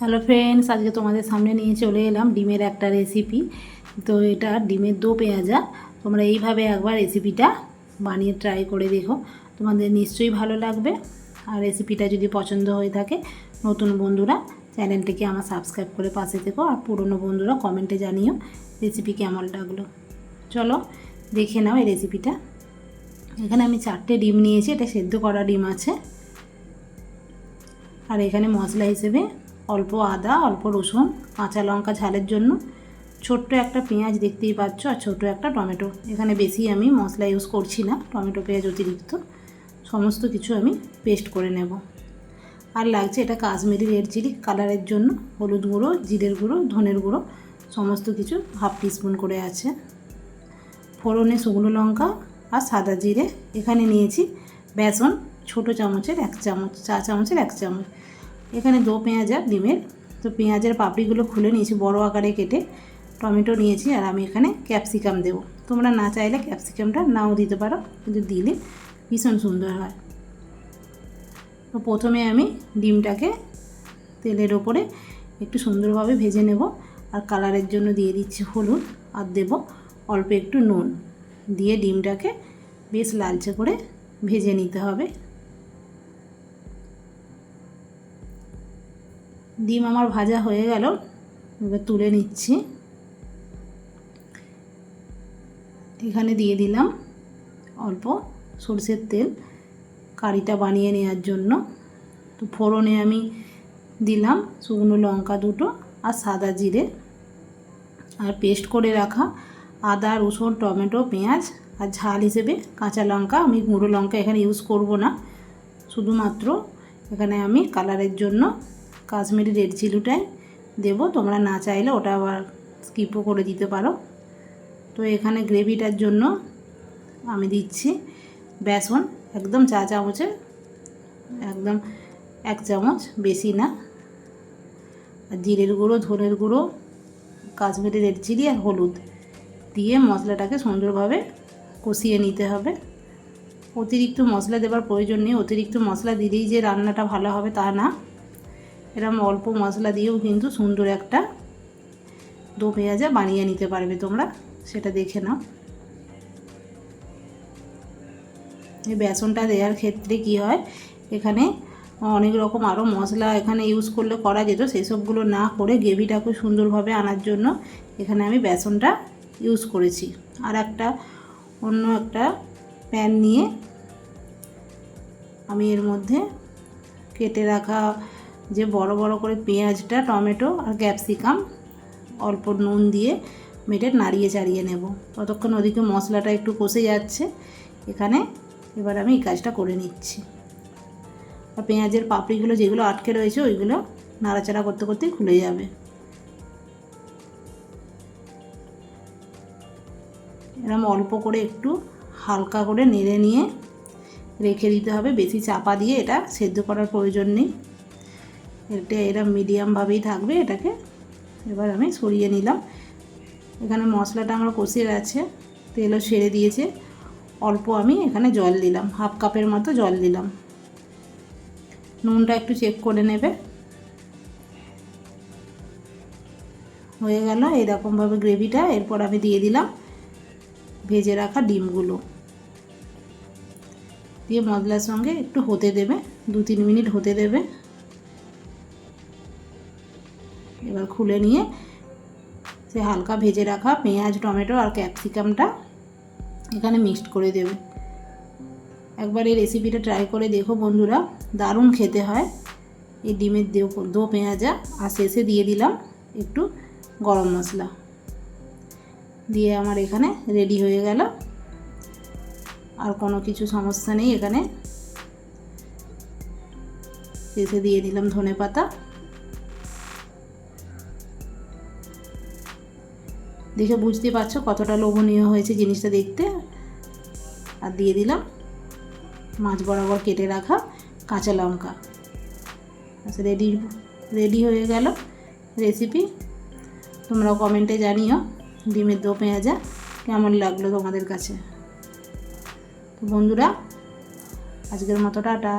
Hello friends আজকে তোমাদের সামনে নিয়ে চলে এলাম ডিমের একটা রেসিপি তো এটা ডিমের দো পেঁয়াজা। তোমরা এইভাবে একবার রেসিপিটা বানিয়ে ট্রাই করে দেখো। তোমাদের নিশ্চয়ই ভালো লাগবে। আর রেসিপিটা যদি পছন্দ হয়ে থাকে, নতুন বন্ধুরা, চ্যানেলটিকে আমার সাবস্ক্রাইব করে পাশে থেকো। আর পুরনো বন্ধুরা কমেন্টে জানিও রেসিপি কেমন লাগল। চলো দেখে নাও এই রেসিপিটা এখানে আমি চারটে ডিম নিয়েছি, এটা সেদ্ধ করা ডিম আছে। আর এখানে মশলা হিসেবে অল্প আদা, অল্প রসুন, কাঁচা লঙ্কা ঝালের জন্য। ছোট্ট একটা পেঁয়াজ দেখতেই পাচ্ছ আর ছোট্ট একটা টমেটো। এখানে বেশি আমি মশলা ইউজ করছি না, টমেটো, পেঁয়াজ অতিরিক্ত। সমস্ত কিছু আমি পেস্ট করে নেব। আর লাগছে এটা কাশ্মীরি রেড চিলি কালারের জন্য। হলুদ গুঁড়ো, জিরের গুঁড়ো, ধনের গুঁড়ো, সমস্ত কিছু হাফ টিস্পুন করে আছে। ফোড়নে শুকনো লঙ্কা আর সাদা জিরে। এখানে নিয়েছি বেসন ছোট চামচের এক চামচ, চা চামচের এক চামচ। এখানে দো পেঁয়াজ ডিমের। তো পেঁয়াজের পাপড়িগুলো খুলে নিয়েছি, বড় আকারে কেটে টমেটো নিয়েছি আর আমি এখানে ক্যাপসিকাম দেবো। তোমরা না চাইলে ক্যাপসিকামটা নাও দিতে পারো, কিন্তু দিলে ভীষণ সুন্দর হয়। তো প্রথমে আমি ডিমটাকে তেলের ওপরে একটু সুন্দরভাবে ভেজে নেব আর কালারের জন্য দিয়ে দিচ্ছি হলুদ আর দেব অল্প একটু নুন। দিয়ে ডিমটাকে বেশ লালচে করে ভেজে নিতে হবে। ডিম আমার ভাজা হয়ে গেল, এবার তুলে নিচ্ছি। এখানে দিয়ে দিলাম অল্প সরষের তেল, কারিটা বানিয়ে নেওয়ার জন্য। তো ফোড়নে আমি দিলাম শুকনো লঙ্কা দুটো আর সাদা জিরে। আর পেস্ট করে রাখা আদা, রসুন, টমেটো, পেঁয়াজ আর ঝাল হিসেবে কাঁচা লঙ্কা, আমি গুঁড়ো লঙ্কা এখানে ইউজ করব না। শুধুমাত্র এখানে আমি কালারের জন্য কাশ্মীরি রেড চিলিটাই দেবো। তোমরা না চাইলে ওটা আবার স্কিপও করে দিতে পারো। তো এখানে গ্রেভিটার জন্য আমি দিচ্ছি বেসন, একদম চা চামচের একদম এক চামচ, বেশি না। আর জিরের গুঁড়ো, ধনের গুঁড়ো, কাশ্মীরি রেড চিলি আর হলুদ দিয়ে মশলাটাকে সুন্দরভাবে কষিয়ে নিতে হবে। অতিরিক্ত মশলা দেওয়ার প্রয়োজন নেই। অতিরিক্ত মশলা দিলেই যে রান্নাটা ভালো হবে তা না। এরকম অল্প মশলা দিয়েও কিন্তু সুন্দর একটা দো পেঁয়াজা বানিয়ে নিতে পারবে তোমরা, সেটা দেখে নাও। এই বেসনটা দেওয়ার ক্ষেত্রে কি হয়, এখানে অনেক রকম আরও মশলা এখানে ইউজ করলে করা যেত সেসবগুলো না করে গ্রেভিটাকে সুন্দরভাবে আনার জন্য এখানে আমি বেসনটা ইউজ করেছি। আর একটা অন্য একটা প্যান নিয়ে আমি এর মধ্যে কেটে রাখা যে বড় বড় করে পেঁয়াজটা, টমেটো আর ক্যাপসিকাম অল্প নুন দিয়ে মেটে নাড়িয়ে চাড়িয়ে নেব। ততক্ষণ ওদিকে মশলাটা একটু কষে যাচ্ছে। এখানে এবার আমি এই কাজটা করে নিচ্ছি। আর পেঁয়াজের পাপড়িগুলো যেগুলো আটকে রয়েছে, ওইগুলো নাড়াচাড়া করতে করতে খুলে যাবে। এরকম অল্প করে একটু হালকা করে নেড়ে নিয়ে রেখে দিতে হবে। বেশি চাপা দিয়ে এটা সেদ্ধ করার প্রয়োজন নেই। এটা এরম মিডিয়ামভাবেই থাকবে এটাকে। এবার আমি সরিয়ে নিলাম। এখানে মশলাটা আমার কষে গেছে, তেলও ছেড়ে দিয়েছে। অল্প আমি এখানে জল দিলাম, হাফ কাপের মতো জল দিলাম। নুনটা একটু চেক করে নেবে। হয়ে গেল এরকমভাবে গ্রেভিটা এরপর আমি দিয়ে দিলাম ভেজে রাখা ডিমগুলো। দিয়ে মশলার সঙ্গে একটু হতে দেবে দু তিন মিনিট হতে দেবে। এবার খুলে নিয়ে সে হালকা ভেজে রাখা পেঁয়াজ, টমেটো আর ক্যাপসিকামটা এখানে মিক্সড করে দেবে। একবার এই রেসিপিটা ট্রাই করে দেখো বন্ধুরা, দারুণ খেতে হয়। এই ডিমের দো পেঁয়াজা আর শেষে দিয়ে দিলাম একটু গরম মশলা। দিয়ে আমার এখানে রেডি হয়ে গেল। আর কোনো কিছু সমস্যা নেই এখানে। শেষে দিয়ে দিলাম ধনে পাতা দেখে বুঝতে পারছ কতটা লোভনীয় হয়েছে জিনিসটা দেখতে। আর দিয়ে দিলাম মাছ বরাবর কেটে রাখা কাঁচা লঙ্কা। আচ্ছা রেডি রেডি হয়ে গেল রেসিপি তোমরাও কমেন্টে জানিও ডিমের দো পেঁয়াজা কেমন লাগল তোমাদের কাছে। তো বন্ধুরা, আজকের মতো টাটা।